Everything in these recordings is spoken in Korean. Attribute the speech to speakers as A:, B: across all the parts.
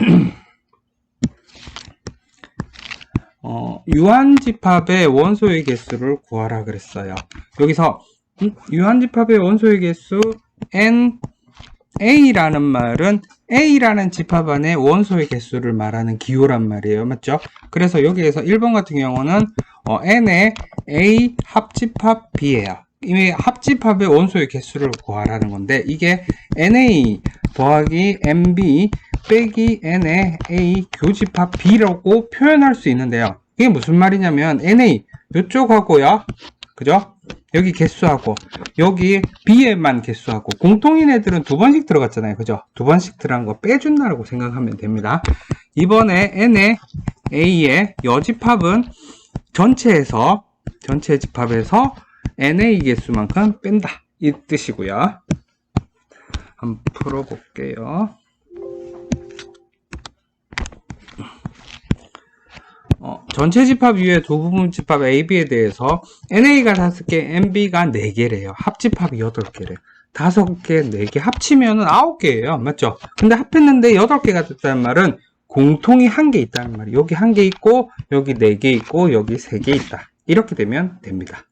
A: 어, 유한집합의 원소의 개수를 구하라 그랬어요. 여기서 음, 유한집합의 원소의 개수 n a라는 말은 a라는 집합 안에 원소의 개수를 말하는 기호란 말이에요. 맞죠? 그래서 여기에서 1번 같은 경우는 어, n의 a 합집합 b예요. 이미 합집합의 원소의 개수를 구하라는 건데 이게 na 더하기 mb 빼기 n의 a 교집합 b라고 표현할 수 있는데요. 이게 무슨 말이냐면 na 이쪽하고요. 그죠? 여기 개수하고 여기 b에만 개수하고 공통인 애들은 두 번씩 들어갔잖아요. 그죠? 두 번씩 들어간 거 빼준다라고 생각하면 됩니다. 이번에 n의 a의 여집합은 전체에서 전체 집합에서 NA 개수만큼 뺀다 이 뜻이고요. 한번 풀어볼게요. 어, 전체 집합 이외에 두 부분 집합 AB에 대해서 NA가 5개, MB가 4개래요. 합집합이 8개래요. 5개, 4개 합치면 9개예요. 맞죠? 근데 합했는데 8개가 됐다는 말은 공통이 한 개 있다는 말이에요. 여기 한 개 있고, 여기 4개 있고, 여기 3개 있다. 이렇게 되면 됩니다.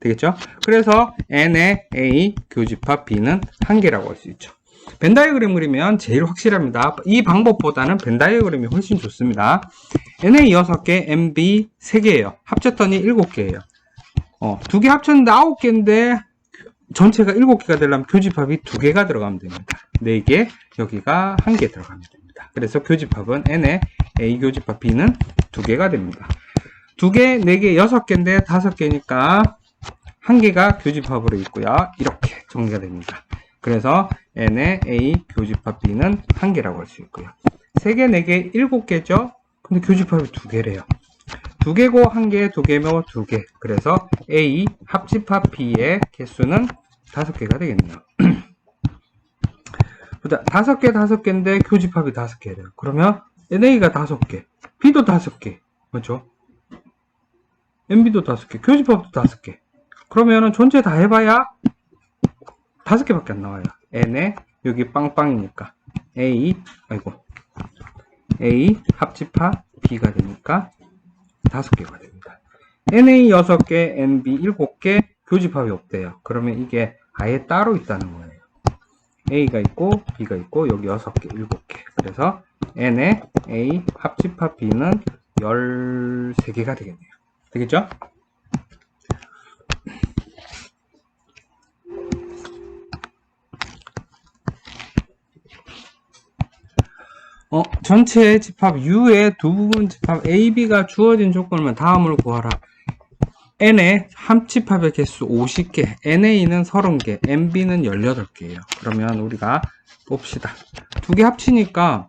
A: 되겠죠? 그래서 N의 A 교집합 B는 한 개라고 할 수 있죠. 벤 다이어그램 그리면 제일 확실합니다. 이 방법보다는 벤 다이어그램이 훨씬 좋습니다. NA 6개, MB 3개예요. 합쳤더니 7개예요. 어, 두 개 합쳤는데 9개인데 전체가 7개가 되려면 교집합이 2개가 들어가면 됩니다. 4개, 여기가 1개 들어가면 됩니다. 그래서 교집합은 N의 A 교집합 B는 2개가 됩니다. 2개, 4개, 6개인데 5개니까 한 개가 교집합으로 있고요. 이렇게 정리가 됩니다. 그래서 n의 a 교집합 b는 한 개라고 할 수 있고요. 세 개, 네 개, 일곱 개죠. 근데 교집합이 두 개래요. 두 개고 한 개, 두 개며 두 개. 그래서 a 합집합 b의 개수는 다섯 개가 되겠네요. 그다음 다섯 개, 다섯 개인데 교집합이 다섯 개래요. 그러면 na가 다섯 개, b도 다섯 개, 맞죠? mb도 다섯 개, 교집합도 다섯 개. 그러면은 전체 다 해봐야 다섯 개밖에 안 나와요. n에 여기 빵빵이니까 a 아이고 a 합집합 b가 되니까 다섯 개가 됩니다. na 여섯 개, nb 일곱 개 교집합이 없대요. 그러면 이게 아예 따로 있다는 거예요. a가 있고 b가 있고 여기 여섯 개, 일곱 개. 그래서 n의 a 합집합 b는 13개가 되겠네요. 되겠죠? 어, 전체 집합 U의 두 부분 집합 AB가 주어진 조건이면 다음을 구하라. N의 합집합의 개수 50개, NA는 30개, MB는 18개예요. 그러면 우리가 봅시다. 두 개 합치니까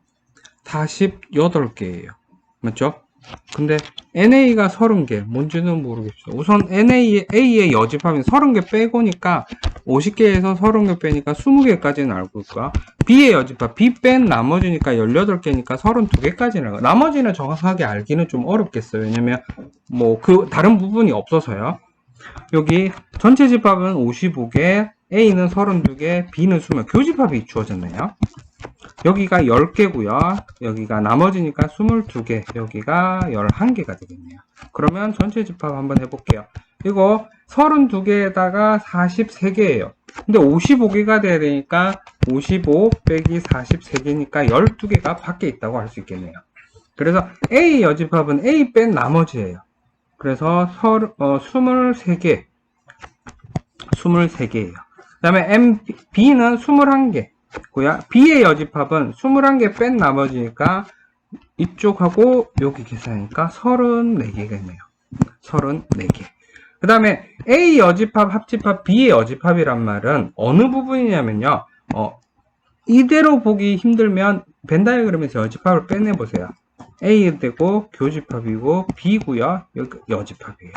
A: 48개예요. 맞죠? 근데 NA가 30개, 뭔지는 모르겠어요. 우선 NA, A의 여집합이 30개 빼고니까 50개에서 30개 빼니까 20개까지는 알고 있고요. B의 여집합, B 뺀 나머지니까 18개니까 32개까지는 알고 나머지는 정확하게 알기는 좀 어렵겠어요. 왜냐면 뭐 그 다른 부분이 없어서요. 여기 전체 집합은 55개, A는 32개, B는 20개, 교집합이 주어졌네요. 여기가 10개고요. 여기가 나머지니까 22개, 여기가 11개가 되겠네요. 그러면 전체 집합 한번 해볼게요. 이거 32개에다가 43개예요. 근데 55개가 돼야 되니까 55 빼기 43개니까 12개가 밖에 있다고 할 수 있겠네요. 그래서 A 여집합은 A 뺀 나머지예요. 그래서 서, 어, 23개, 23개예요. 그 다음에 M, B는 21개. 고요. B의 여집합은 21개 뺀 나머지니까 이쪽하고 여기 계산하니까 34개겠네요. 34개. 그 다음에 A 여집합, 합집합, B의 여집합이란 말은 어느 부분이냐면요. 어, 이대로 보기 힘들면 벤 다이어그램에서 여집합을 빼내보세요. A 되고 교집합이고 B고요. 여집합이에요.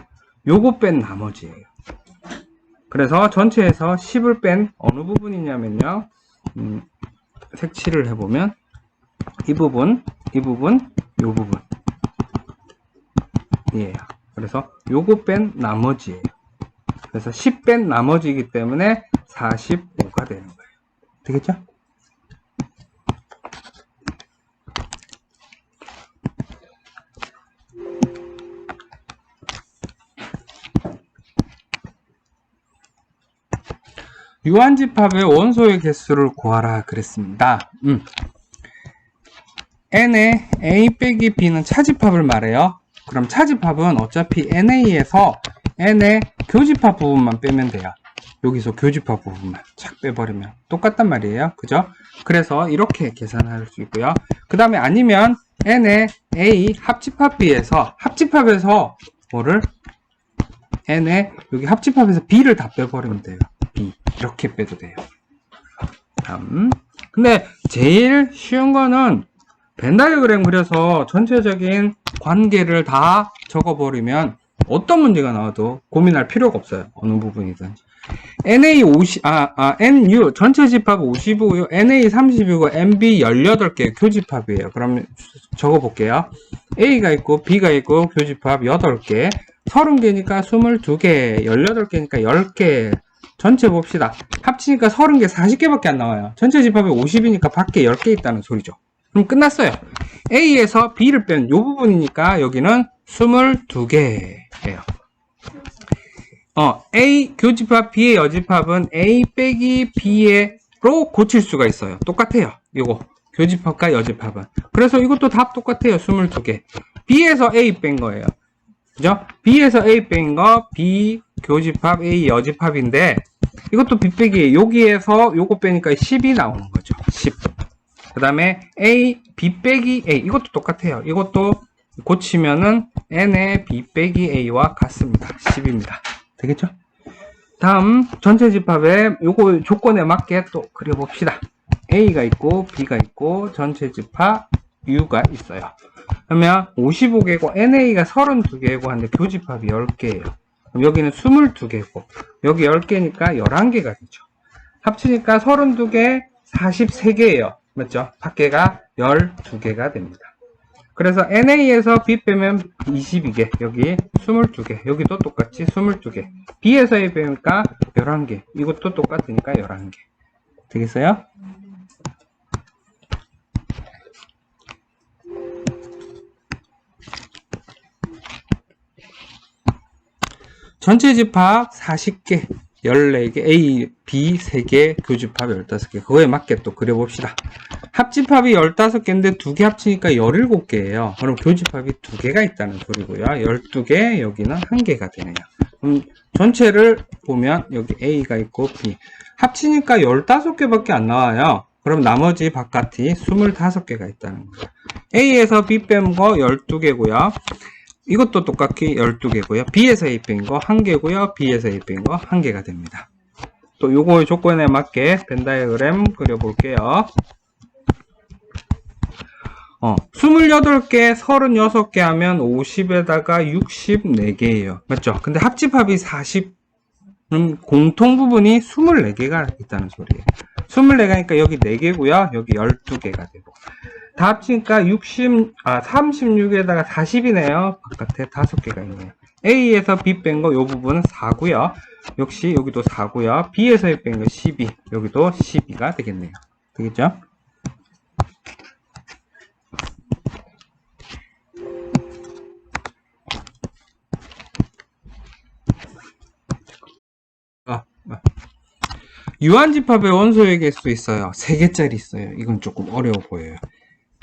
A: 요거 뺀 나머지예요. 그래서 전체에서 10을 뺀 어느 부분이냐면요. 음, 색칠을 해보면 이 부분, 이 부분, 요 부분 이에요. 그래서 요거 뺀 나머지예요. 그래서 10 뺀 나머지이기 때문에 45가 되는 거예요. 되겠죠? 유한집합의 원소의 개수를 구하라 그랬습니다. 음. n의 a 빼기 b는 차집합을 말해요. 그럼 차집합은 어차피 na에서 n의 교집합 부분만 빼면 돼요. 여기서 교집합 부분만 착 빼버리면 똑같단 말이에요. 그죠? 그래서 이렇게 계산할 수 있고요. 그 다음에 아니면 n의 a 합집합 b에서 합집합에서 뭐를 n의 여기 합집합에서 b를 다 빼버리면 돼요. B 이렇게 빼도 돼요. 다음 근데 제일 쉬운 거는 벤다이어그램 그려서 전체적인 관계를 다 적어버리면 어떤 문제가 나와도 고민할 필요가 없어요. 어느 부분이든. NA 50, 아, 아, NU, 전체 집합 55요, NA 30이고, NB 18개 교집합이에요. 그럼 적어 볼게요. A가 있고, B가 있고, 교집합 8개, 30개니까 22개, 18개니까 10개, 전체 봅시다. 합치니까 30개, 40개밖에 안 나와요. 전체 집합이 50이니까 밖에 10개 있다는 소리죠. 그럼 끝났어요. A에서 B를 뺀요 부분이니까 여기는 22개예요. 어, A 교집합 B의 여집합은 A 빼기 B로 고칠 수가 있어요. 똑같아요. 이거 교집합과 여집합은. 그래서 이것도 답 똑같아요. 22개. B에서 A 뺀 거예요. 그죠? B에서 A 뺀 거 B 교집합 A 여집합인데 이것도 B 빼기 여기에서 요거 빼니까 10이 나오는 거죠. 10. 그 다음에 A, B 빼기 A. 이것도 똑같아요. 이것도 고치면은 N의 B 빼기 A와 같습니다. 10입니다. 되겠죠? 다음, 전체 집합에 요거 조건에 맞게 또 그려봅시다. A가 있고, B가 있고, 전체 집합 U가 있어요. 그러면 55개고, NA가 32개고 한데 교집합이 10개예요. 여기는 22개고, 여기 10개니까 11개가 되죠. 합치니까 32개, 43개예요. 맞죠? 밖에가 12개가 됩니다. 그래서 NA에서 B 빼면 22개, 여기 22개, 여기도 똑같이 22개. B에서 A 빼니까 11개, 이것도 똑같으니까 11개. 되겠어요? 전체 집합 40개, 14개, A, B 3개, 교집합 15개. 그거에 맞게 또 그려봅시다. 합집합이 15개인데 2개 합치니까 17개예요. 그럼 교집합이 2개가 있다는 소리고요. 12개, 여기는 1개가 되네요. 그럼 전체를 보면 여기 A가 있고 B. 합치니까 15개밖에 안 나와요. 그럼 나머지 바깥이 25개가 있다는 거예요. A에서 B 뺀 거 12개고요. 이것도 똑같이 12개고요. B에서 A 뺀거 1개고요. B에서 A 뺀거 1개가 됩니다. 또 요거 조건에 맞게 벤다이어그램 그려볼게요. 어, 28개, 36개 하면 50에다가 64개예요. 맞죠? 근데 합집합이 40, 음, 공통 부분이 24개가 있다는 소리예요. 24개니까 여기 4개고요. 여기 12개가 되고. 다 합치니까 60, 아, 36에다가 40이네요. 바깥에 5개가 있네요. A에서 B 뺀 거 요 부분은 4고요. 역시 여기도 4고요. B에서 뺀 거 12. 여기도 12가 되겠네요. 되겠죠? 아, 아. 유한집합의 원소의 개수 있어요. 3개짜리 있어요. 이건 조금 어려워 보여요.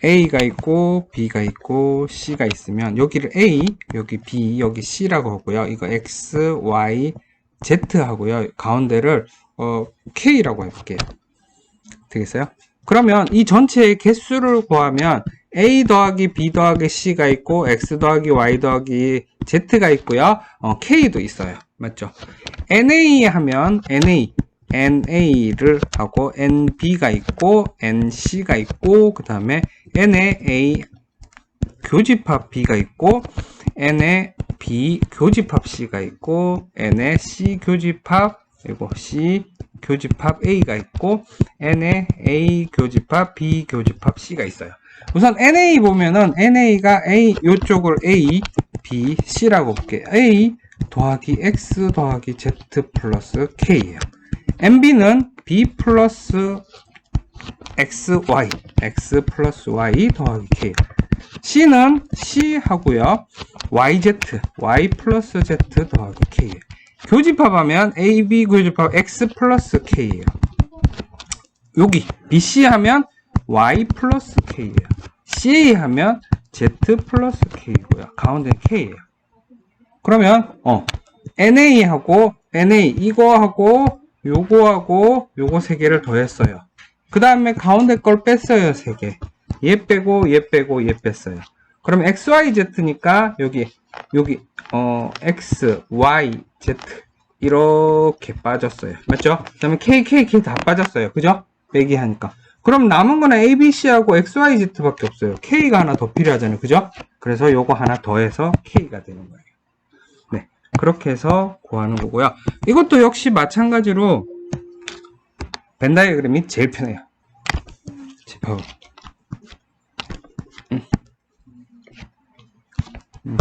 A: A가 있고 B가 있고 C가 있으면 여기를 A, 여기 B, 여기 C라고 하고요. 이거 X, Y, Z 하고요. 가운데를 어, K라고 해볼게요. 되겠어요? 그러면 이 전체의 개수를 구하면 A 더하기 B 더하기 C가 있고 X 더하기 Y 더하기 Z가 있고요. 어, K도 있어요. 맞죠? NA 하면 NA NA를 하고 NB가 있고 NC가 있고 그 다음에 N에 A 교집합 B가 있고 N에 B 교집합 C가 있고 N에 C 교집합 그리고 C 교집합 A가 있고 N에 A 교집합 B 교집합 C가 있어요. 우선 NA 보면은 NA가 A 요쪽을 A, B, C라고 볼게요. A 더하기 X 더하기 Z 플러스 K예요. MB는 B 플러스 XY, X 플러스 Y 더하기 K. C는 C 하고요. YZ, Y 플러스 Z 더하기 K. 교집합하면 AB 교집합 X 플러스 K예요. 여기 BC 하면 Y 플러스 K예요. CA 하면 Z 플러스 K고요. 가운데는 K예요. 그러면 어 NA하고 NA 이거하고 요거하고 요거 세 개를 더했어요. 그 다음에 가운데 걸 뺐어요. 세 개. 얘 빼고 얘 빼고 얘 뺐어요. 그럼 XYZ니까 여기 여기 어 X, Y, Z 이렇게 빠졌어요. 맞죠? 그 다음에 K, K, K 다 빠졌어요. 그죠? 빼기 하니까. 그럼 남은 거는 A, B, C하고 X, Y, Z밖에 없어요. K가 하나 더 필요하잖아요. 그죠? 그래서 요거 하나 더해서 K가 되는 거예요. 네. 그렇게 해서 구하는 거고요. 이것도 역시 마찬가지로 벤 다이어그램이 제일 편해요. 집합. 음. 음.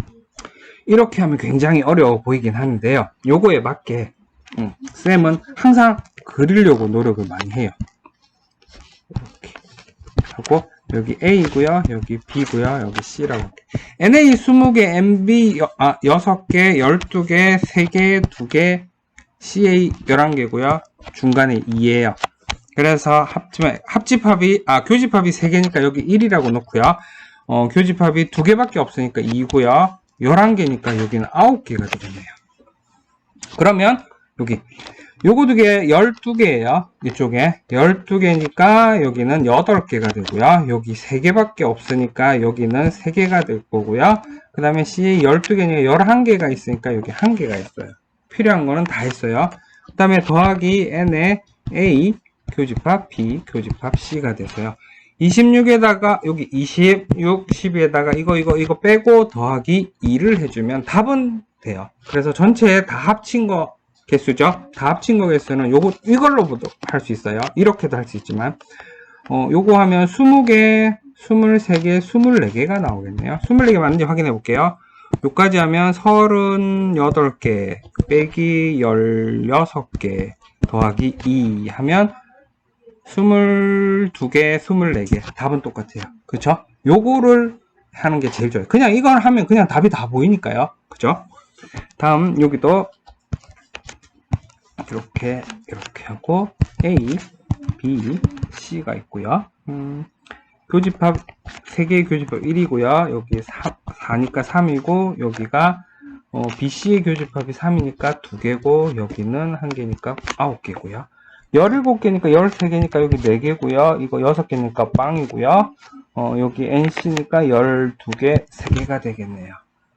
A: 이렇게 하면 굉장히 어려워 보이긴 하는데요. 요거에 맞게 음, 쌤은 항상 그리려고 노력을 많이 해요. 이렇게 하고 여기 A고요, 여기 B고요, 여기 C라고. NA 20개, MB 여, 아, 6개, 12개, 3개, 2개, CA 11개고요. 중간에 2예요. 그래서 합집합, 합집합이, 아, 교집합이 3개니까 여기 1이라고 놓고요. 어, 교집합이 2개밖에 없으니까 2고요. 11개니까 여기는 9개가 되겠네요. 그러면 여기 요거 두 개 12개예요. 이쪽에 12개니까 여기는 8개가 되고요. 여기 3개밖에 없으니까 여기는 3개가 될 거고요. 그 다음에 C 12개니까 11개가 있으니까 여기 1개가 있어요. 필요한 거는 다 했어요. 그 다음에 더하기 N에 A 교집합 B 교집합 C가 돼서요. 26에다가 여기 26, 12에다가 이거 이거 이거 빼고 더하기 2를 해주면 답은 돼요. 그래서 전체 다 합친 거 개수죠. 다 합친 거 개수는 요거 이걸로도 할수 있어요. 이렇게도 할 수 있지만 어 요거 하면 20개, 23개, 24개가 나오겠네요. 24개 맞는지 확인해 볼게요. 요까지 하면 38개 빼기 16개 더하기 2 하면 22개, 24개. 답은 똑같아요. 그쵸? 요거를 하는 게 제일 좋아요. 그냥 이걸 하면 그냥 답이 다 보이니까요. 그죠? 다음, 여기도 이렇게, 이렇게 하고, A, B, C가 있고요. 음, 교집합, 3개의 교집합 1이고요. 여기 4, 4니까 3이고, 여기가 어, BC의 교집합이 3이니까 2개고, 여기는 1개니까 9개고요. 17개니까 13개니까 여기 4개고요. 이거 6개니까 빵이고요. 어, 여기 NC니까 12개, 3개가 되겠네요.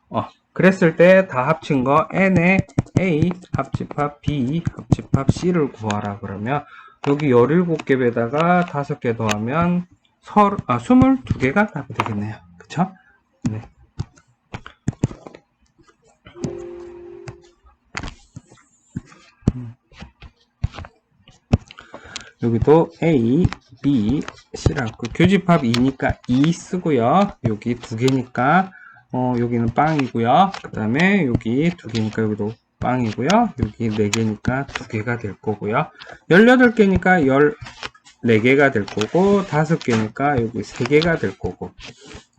A: 어, 그랬을 때 다 합친 거 N에 A 합집합 B 합집합 C를 구하라 그러면 여기 17개 배다가 5개 더하면 설, 아, 22개가 답이 되겠네요. 그쵸? 네. 여기도 A, B, C라고 교집합 2니까 2 쓰고요. 여기 두 개니까 어, 여기는 빵이고요. 그 다음에 여기 두 개니까 여기도 빵이고요. 여기 네 개니까 두 개가 될 거고요. 18개니까 14개가 될 거고 다섯 개니까 여기 세 개가 될 거고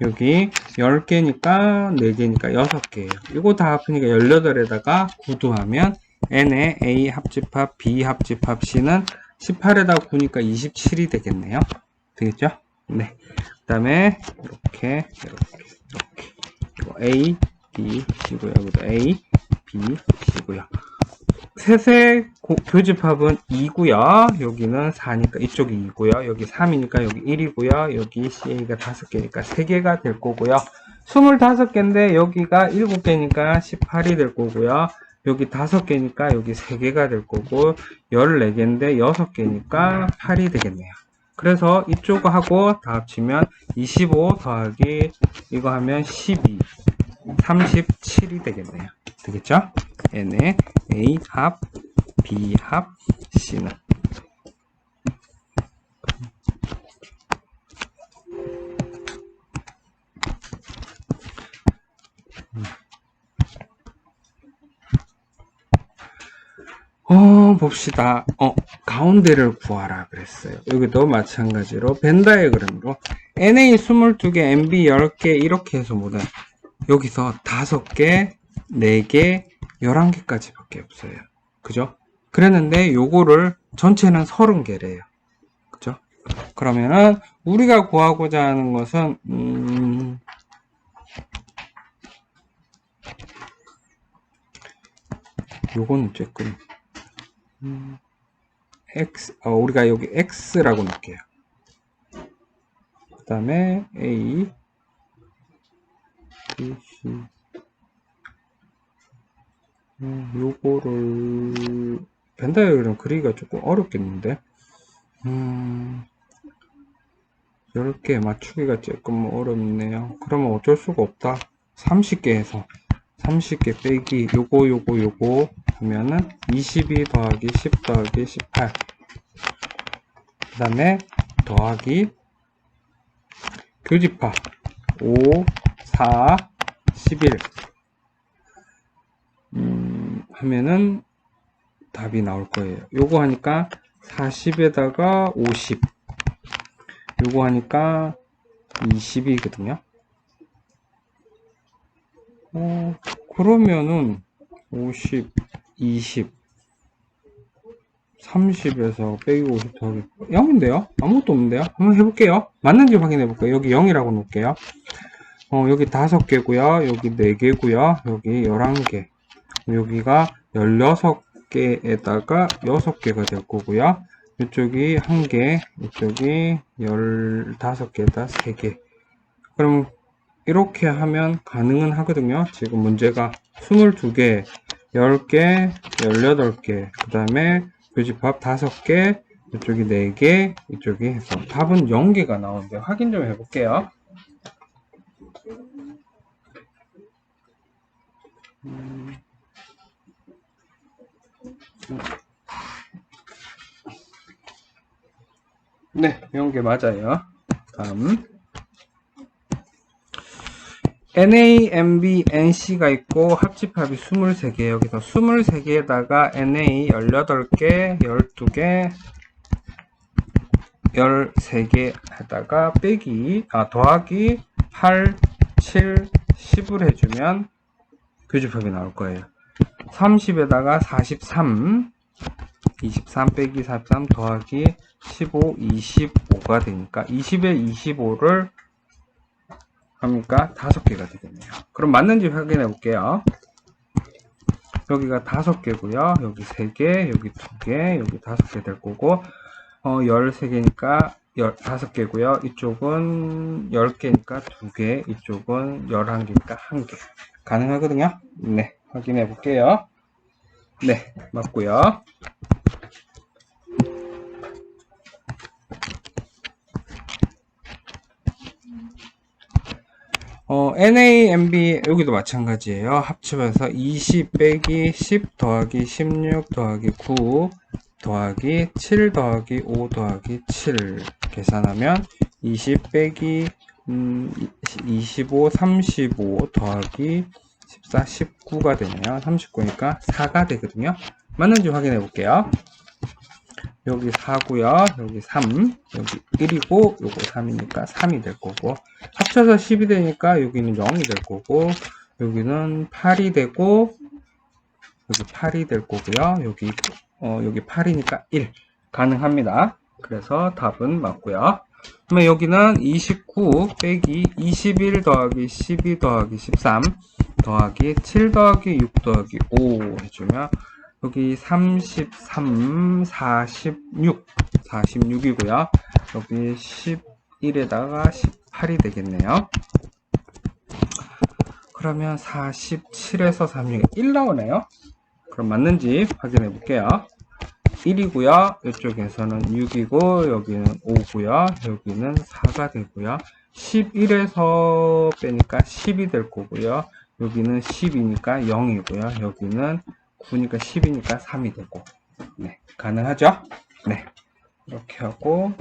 A: 여기 10개니까 4개니까 6개예요. 이거 다 합치니까 18에다가 구두하면 N의 A 합집합 B 합집합 C는 18에다 9니까 27이 되겠네요. 되겠죠? 네. 그 다음에 이렇게 이렇게 이렇게 A, B, C고요. 여기도 A, B, C고요. 셋의 고- 교집합은 2고요. 여기는 4니까 이쪽이 2고요. 여기 3이니까 여기 1이고요. 여기 CA가 5개니까 3개가 될 거고요. 25개인데 여기가 7개니까 18이 될 거고요. 여기 5개니까 여기 3개가 될 거고 14개인데 6개니까 8이 되겠네요. 그래서 이쪽하고 다 합치면 25 더하기 이거 하면 12 37이 되겠네요. 되겠죠? N의 A 합 B 합 C는 어, 봅시다. 어, 가운데를 구하라 그랬어요. 여기도 마찬가지로 벤 다이어그램으로 NA 22개, MB 10개 이렇게 해서 뭐다. 여기서 5개, 4개, 11개까지 밖에 없어요. 그죠? 그랬는데 요거를 전체는 30개래요. 그죠? 그러면은 우리가 구하고자 하는 것은 음, 요거는 조금 음, x 어, 우리가 여기 x라고 놓을게요. 그 다음에 a b c 음, 요거를 벤다이어그램 그리기가 조금 어렵겠는데 음, 10개 맞추기가 조금 어렵네요. 그러면 어쩔 수가 없다. 30개 해서 30개 빼기 요거 요거 요거 하면은 22 더하기 10 더하기 18 그 다음에 더하기 교집합 5 4 11 음, 하면은 답이 나올 거예요. 요거 하니까 40에다가 50 요거 하니까 20이거든요. 어, 그러면은 50, 20, 30에서 빼기 50 더하기 0인데요? 아무것도 없는데요? 한번 해볼게요. 맞는지 확인해 볼게요. 여기 0이라고 놓을게요. 어, 여기 5개고요. 여기 4개고요. 여기 11개. 여기가 16개에다가 6개가 될 거고요. 이쪽이 1개, 이쪽이 15개에다 3개. 그럼 이렇게 하면 가능은 하거든요. 지금 문제가 22개, 10개, 18개, 그 다음에 교집합 5개, 이쪽이 4개, 이쪽이 해서 답은 0개가 나오는데 확인 좀 해볼게요. 음. 네, 0개 맞아요. 다음. NA, MB, NC가 있고 합집합이 23개 여기서 23개에다가 NA 18개, 12개, 13개 하다가 빼기, 아, 더하기 8, 7, 10을 해주면 교집합이 나올 거예요. 30에다가 43, 23 빼기 43 더하기 15, 25가 되니까 20에 25를 하니까 다섯 개가 되겠네요. 그럼 맞는지 확인해 볼게요. 여기가 다섯 개고요. 여기 세 개, 여기 두 개, 여기 다섯 개될 거고 어, 13개니까 15개고요. 이쪽은 10개니까 2개, 이쪽은 11개니까 1개. 가능하거든요. 네, 확인해 볼게요. 네, 맞고요. 어, NAMB 여기도 마찬가지예요. 합치면서 20 빼기 10 더하기 16 더하기 9 더하기 7 더하기 5 더하기 7 계산하면 20 빼기 음, 25 35 더하기 14 19가 되네요. 39니까 4가 되거든요. 맞는지 확인해 볼게요. 여기 4고요. 여기 3, 여기 1이고 요거 3이니까 3이 될 거고 합쳐서 10이 되니까 여기는 0이 될 거고 여기는 8이 되고 여기 8이 될 거고요. 여기 어, 여기 8이니까 1 가능합니다. 그래서 답은 맞고요. 그러면 여기는 29 빼기 21 더하기 12 더하기 13 더하기 7 더하기 6 더하기 5 해주면 여기 33, 46, 46이고요. 여기 11에다가 18이 되겠네요. 그러면 47에서 36, 1 나오네요. 그럼 맞는지 확인해 볼게요. 1이고요. 이쪽에서는 6이고 여기는 5고요. 여기는 4가 되고요. 11에서 빼니까 10이 될 거고요. 여기는 10이니까 0이고요. 여기는 9니까 10이니까 3이 되고 네 가능하죠? 네 이렇게 하고